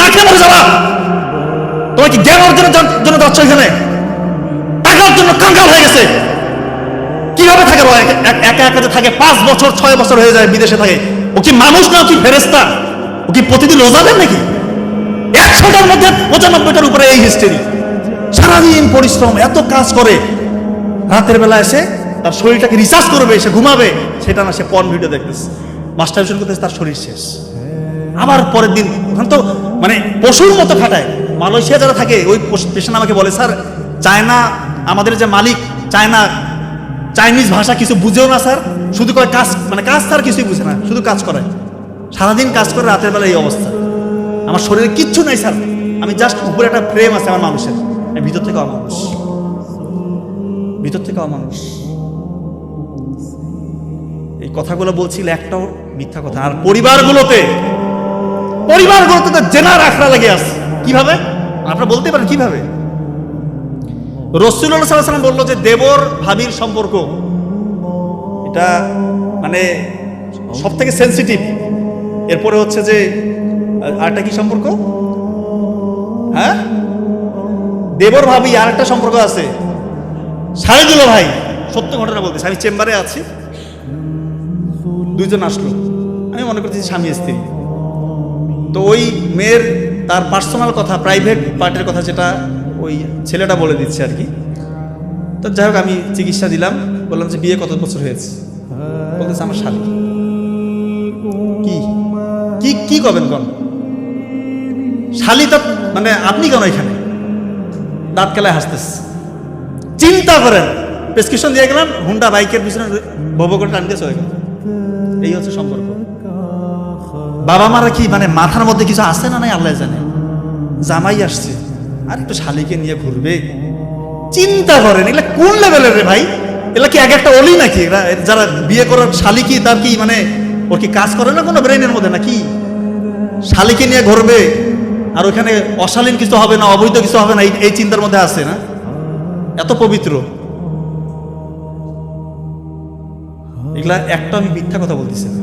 না যাবা জ্ঞান অর্জনের জন্য যাচ্ছ এখানে? টাকার জন্য হয়ে গেছে। কীভাবে থাকে এক- এক- একা একা যে থাকে, পাঁচ বছর, ছয় বছর হয়ে যায় বিদেশে থাকে। ও কি মানুষ না কি ফেরেস্তা ও কি প্রতিদিন রোজা দেন নাকি? একশোটার মধ্যে পঁচানব্বইটার উপরে এই হিস্টেরি সারাদিন পরিশ্রম, এত কাজ করে। রাতের বেলা এসে তার শরীরটাকে রিচার্জ করবে সে ঘুমাবে। সেটা না, সে পর্ন ভিডিও দেখতেছে। মাস্টারবেশন করতেছে, তার শরীর শেষ। আবার পরের দিন ওখানে তো মানে পশুর মতো খাটায়। মালয়েশিয়া যারা থাকে, ওই পেশেন্ট আমাকে বলে? স্যার, চায়না, আমাদের যে মালিক, চায়না, চাইনিজ ভাষা কিছু বুঝেও না, স্যার। শুধু করে কাজ মানে কাজ স্যার কিছুই বুঝে না, শুধু কাজ করে সারাদিন কাজ করে রাতের বেলা এই অবস্থা। আমার শরীরে কিচ্ছু নাই, স্যার। আমি জাস্ট উপরে একটা ফ্রেম আছে আমার মানুষের। ভিতর থেকে অমানুষ। ভিতর থেকে অমানুষ। এই কথাগুলো বলছিল একটাও মিথ্যা কথা। আর পরিবারগুলোতে পরিবারগুলোতে জেনার আখড়া লেগে আছে। কীভাবে? আপনারা বলতে পারেন কীভাবে? রসুল্লাহ সাল্লাম বলল যে দেবর ভাবির সম্পর্ক। এটা মানে সব থেকে সেন্সিটিভ এরপরে হচ্ছে যে আর- আরেকটা কি সম্পর্ক? হ্যাঁ? দেবর ভাবি আর একটা সম্পর্ক আছে। সাড়ে ভাই, সত্য ঘটনা বলতেছি। আমি চেম্বারে আছি। দুইজন আসলো। আমি মনে করছি স্বামী স্ত্রী। তো ওই মেয়ের তার পার্সোনাল কথা প্রাইভেট পার্টের কথা যেটা ওই ছেলেটা বলে দিচ্ছে আর কি। তো যাই হোক, আমি চিকিৎসা দিলাম, বললাম যে বিয়ে কত বছর হয়েছে? বলতেছে আমার শালি। কি? কি কি করবেন কন? শালি তো মানে আপনি কেন এখানে? দাঁত কেলায় হাসতেছে। চিন্তা করেন। প্রেসক্রিপশন দিয়ে গেলাম, হুন্ডা বাইকের পিছনে ভব করে টান দিয়ে চলে গেল। এই হচ্ছে সম্পর্ক। বাবা মারা কি মানে মাথার মধ্যে কিছু আছে না নাই, আল্লাহ জানে। জামাই আসছে। আর একটু শালিকে নিয়ে ঘুরবে। চিন্তা করেন, এগুলা কোন লেভেলের রে ভাই? এগুলা কি এক একটা অলি নাকি? যারা বিয়ে করার শালি কি তার কি মানে ওর কি কাজ করে না কোনো ব্রেনের মধ্যে নাকি? শালিকে নিয়ে ঘুরবে। আর ওখানে অশালীন কিছু হবে না, অবৈধ কিছু হবে না, এই- এই চিন্তার মধ্যে আছে না? এত পবিত্র। এগুলা একটা আমি মিথ্যা কথা বলতেছি না।